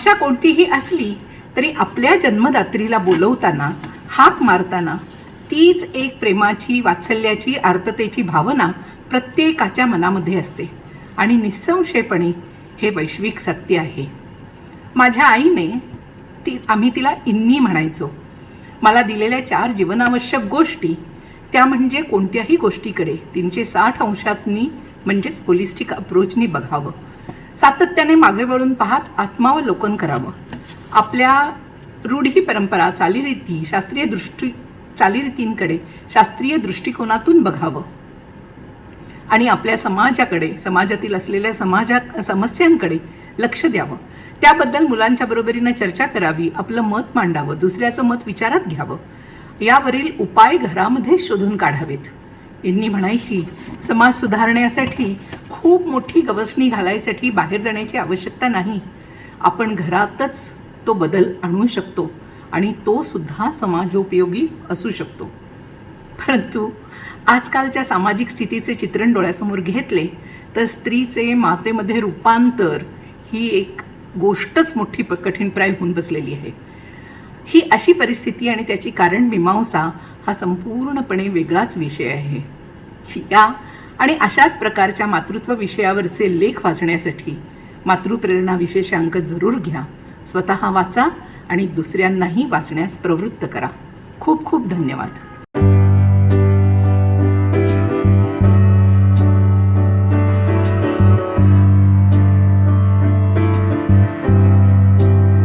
भाषा कोणतीही असली तरी आपल्या जन्मदात्रीला बोलवताना हाक मारताना तीच एक प्रेमाची वात्सल्याची आर्ततेची भावना प्रत्येकाच्या मनामध्ये असते. आणि निसंशयपणे हे वैश्विक सत्य आहे. माझ्या आईने ती आम्ही तिला इन्नी म्हणायचो. मला दिलेल्या चार जीवनावश्यक गोष्टी त्या म्हणजे कोणत्याही गोष्टीकडे तीनशे साठ अंशातनी म्हणजेच होलिस्टिक अप्रोचनी बघावं. सातत्याने मागे वळून पाहत आत्मावलोकन करावं. आपल्या रूढी परंपरा चालीरीती शास्त्रीय दृष्टी चालीरीतींकडे शास्त्रीय दृष्टिकोनातून बघावं. आणि आपल्या समाजाकडे समाजातील असलेल्या समाजा समस्यांकडे लक्ष द्यावं. त्याबद्दल मुलांच्या बरोबरीनं चर्चा करावी आपलं मत मांडावं दुसऱ्याचं मत विचारात घ्यावं. यावरील उपाय घरामध्ये शोधून काढावेत. यांनी म्हणायची समाज सुधारण्यासाठी खूप मोठी गवसणी घालायसाठी बाहेर जाण्याची आवश्यकता नाही. आपण घरातच तो बदल आणू शकतो आणि तो सुद्धा समाजोपयोगी असू शकतो. परंतु आजकालच्या सामाजिक स्थितीचे चित्रण डोळ्यासमोर घेतले तर स्त्रीचे मातेमध्ये रूपांतर ही एक गोष्टच मोठी प कठीणप्राय होऊन बसलेली आहे. ही अशी परिस्थिती आणि त्याची कारण मीमांसा हा संपूर्णपणे वेगळाच विषय आहे. या आणि अशाच प्रकारच्या मातृत्व विषयावरचे लेख वाचण्यासाठी मातृप्रेरणा विशेषांक जरूर घ्या. स्वतः वाचा आणि दुसऱ्यांनाही वाचण्यास प्रवृत्त करा. खूप खूप धन्यवाद.